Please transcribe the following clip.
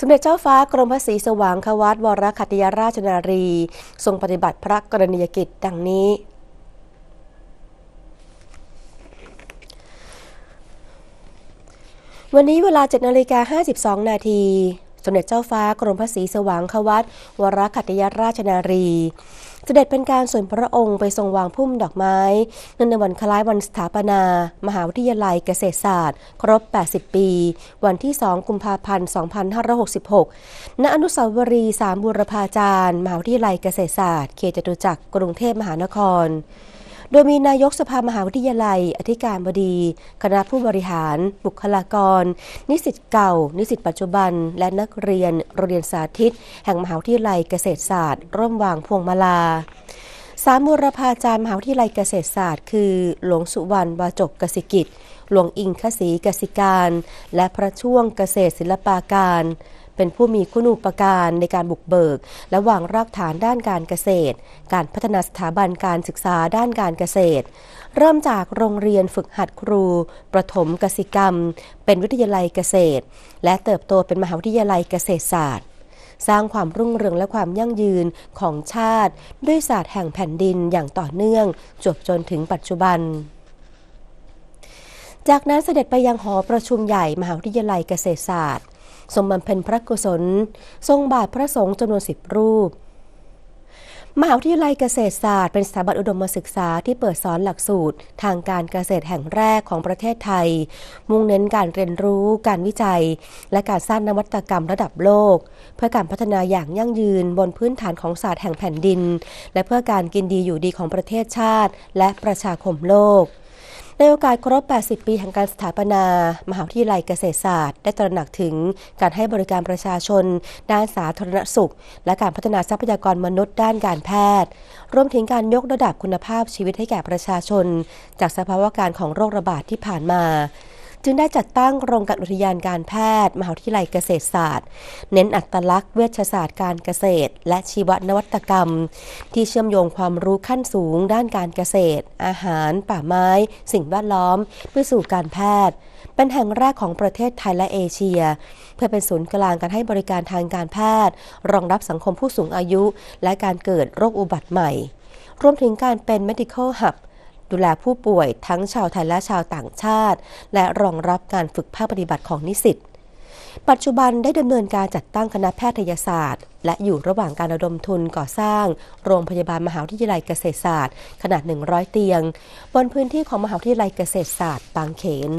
สมเด็จเจ้าฟ้ากรมพระศรีสว่างควัตวรคัตยาราชนารี ทรงปฏิบัติพระกรณียกิจดังนี้วันนี้เวลา7นาฬิกา52 นาที สมเด็จเจ้าฟ้ากรมพระศรีสว่างควัตวรคัตยราชนารีเสด็จเป็นการส่วนพระองค์ไปทรงวางพุ่มดอกไม้เนื่องในวันคล้ายวันสถาปนา มหาวิทยาลัยเกษตรศาสตร์ ครบ 80 ปี วันที่ 2 กุมภาพันธ์ 2566 ณ อนุสาวรีย์สามบุรพาจารย์ มหาวิทยาลัยเกษตรศาสตร์ เขตจตุจักรกรุงเทพมหานคร โดยมีนายกสภามหาวิทยาลัย อธิการบดี คณะผู้บริหาร บุคลากร นิสิตเก่า นิสิตปัจจุบัน และนักเรียนโรงเรียนสาธิต แห่งมหาวิทยาลัยเกษตรศาสตร์ ร่วมวางพวงมาลาสามบุรพาจารย์มหาวิทยาลัยเกษตรศาสตร์ คือ หลวงสุวรรณวาจกกสิกิจ หลวงอิงคศรีกสิการ และพระช่วงเกษตรศิลปาการ เป็นผู้มีคุณูปการในการบุกเบิก และวางรากฐานด้านการเกษตร การพัฒนาสถาบันการศึกษาด้านการเกษตร เริ่มจากโรงเรียนฝึกหัดครู ประถมกสิกรรม เป็นวิทยาลัยเกษตร และเติบโตเป็นมหาวิทยาลัยเกษตรศาสตร์สร้างความรุ่งเรืองและความยั่งยืนของชาติ ด้วยศาสตร์แห่งแผ่นดินอย่างต่อเนื่อง จบจนถึงปัจจุบัน จากนั้นเสด็จไปยังหอประชุมใหญ่มหาวิทยาลัยเกษตรศาสตร์ ทรงบำเพ็ญพระกุศล ทรงบาทพระสงฆ์จำนวนสิบรูป มหาวิทยาลัยเกษตรศาสตร์เป็นสถาบันอุดมศึกษาที่เปิดสอนหลักสูตร ทางการเกษตรแห่งแรกของประเทศไทย มุ่งเน้นการเรียนรู้ การวิจัย และการสร้างนวัตกรรมระดับโลก เพื่อการพัฒนาอย่างยั่งยืนบนพื้นฐานของศาสตร์แห่งแผ่นดิน และเพื่อการกินดีอยู่ดีของประเทศชาติ และประชาคมโลก ในโอกาสครบ 80 ปีแห่งการสถาปนา มหาวิทยาลัยเกษตรศาสตร์ ได้ตระหนักถึงการให้บริการประชาชน ด้านสาธารณสุข และการพัฒนาทรัพยากรมนุษย์ด้านการแพทย์ รวมถึงการยกระดับคุณภาพชีวิตให้แก่ประชาชน จากสภาวะการของโรคระบาดที่ผ่านมา จึงได้จัดตั้งโรงการอุทยานการแพทย์ มหาวิทยาลัยเกษตรศาสตร์ เน้นอัตลักษณ์เวชศาสตร์การเกษตร และชีวนวัตกรรม ที่เชื่อมโยงความรู้ขั้นสูง ด้านการเกษตร อาหาร ป่าไม้ สิ่งแวดล้อมไปสู่การแพทย์เป็นแห่งแรกของประเทศไทยและเอเชีย เพื่อเป็นศูนย์กลางการให้บริการทางการแพทย์ รองรับสังคมผู้สูงอายุ และการเกิดโรคอุบัติใหม่ รวมถึงการเป็น medical hub ดูแลผู้ป่วยทั้งชาวไทยและชาวต่างชาติ และรองรับการฝึกภาคปฏิบัติของนิสิตปัจจุบันได้ดำเนินการจัดตั้งคณะแพทยศาสตร์ และอยู่ระหว่างการระดมทุนก่อสร้าง โรงพยาบาลมหาวิทยาลัยเกษตรศาสตร์ ขนาด 100 เตียง บนพื้นที่ของมหาวิทยาลัยเกษตรศาสตร์บางเขน